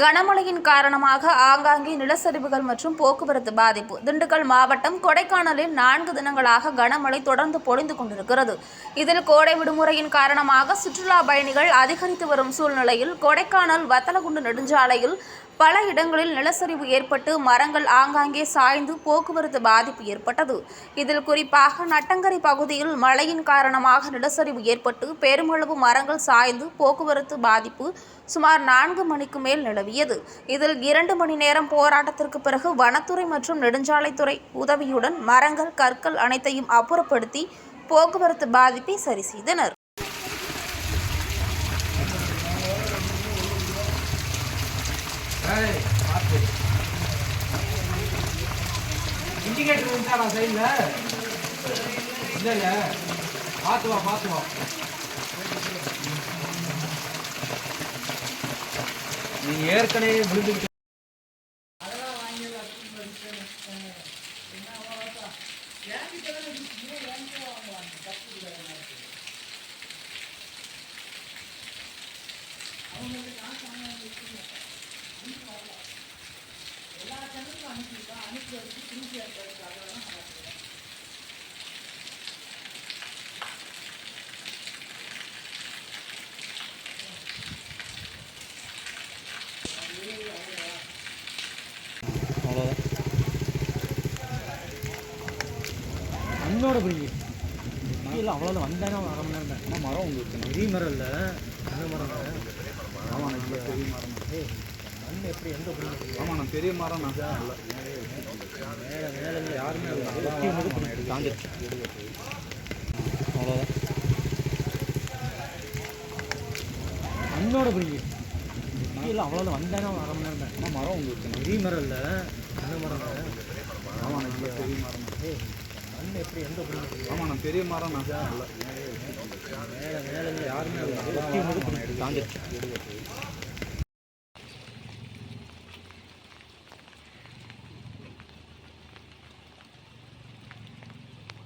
கனமழையின் காரணமாக ஆங்காங்கே நிலச்சரிவுகள் மற்றும் போக்குவரத்து பாதிப்பு. திண்டுக்கல் மாவட்டம் கொடைக்கானலில் நான்கு தினங்களாக கனமழை தொடர்ந்து பொழிந்து கொண்டிருக்கிறது. இதில் கோடை விடுமுறையின் காரணமாக சுற்றுலா பயணிகள் அதிகரித்து வரும் சூழ்நிலையில் கொடைக்கானல் வத்தலகுண்டு நெடுஞ்சாலையில் பல இடங்களில் நிலச்சரிவு ஏற்பட்டு மரங்கள் ஆங்காங்கே சாய்ந்து போக்குவரத்து பாதிப்பு ஏற்பட்டது. இதில் குறிப்பாக நட்டங்கரை பகுதியில் மழையின் காரணமாக நிலச்சரிவு ஏற்பட்டு பெருமளவு மரங்கள் சாய்ந்து போக்குவரத்து பாதிப்பு சுமார் நான்கு மணிக்கு மேல் நிலவியது. இதில் இரண்டு மணி நேரம் போராட்டத்திற்கு பிறகு வனத்துறை மற்றும் நெடுஞ்சாலைத்துறை உதவியுடன் மரங்கள் கற்கள் அனைத்தையும் அப்புறப்படுத்தி போக்குவரத்து பாதிப்பை சரி செய்தனர் ஏய், பார்த்து. இண்டிகேட்டர் இருந்துச்சாடா சைடில் இல்லை இல்லை. பார்த்து வா பார்த்து வா. நீ ஏற்கனவே விழுந்துக்கிட்டு அவ்வளோதான் அண்ணோட பிடிங்க இல்லை அவ்வளோ வந்தேன்னா அரை மணி நேரம் தான். மரம் உங்களுக்கு பெரிய மரம் இல்லை. அந்த மரம் ஆமாம் பெரிய மரம். மண் எப்படி எந்த ஆமாம் நான் பெரிய மரம் நான். மேலே மேலே யாருமே தாங்கிடுச்சு. அவ்வளோதான் அண்ணோட பிடிங்க இல்லை அவ்வளோ வந்தேன்னா அரை மணி நேரம் தான். மரம் உங்களுக்கு பெரிய மரம் இல்லை. அந்த மரம் ஆமாம் பெரிய மரம் மண் எப்படி எந்த ஆமாம் நான் பெரிய மரம் நான். மேலே மேலே இல்லை யாருமே இல்லை.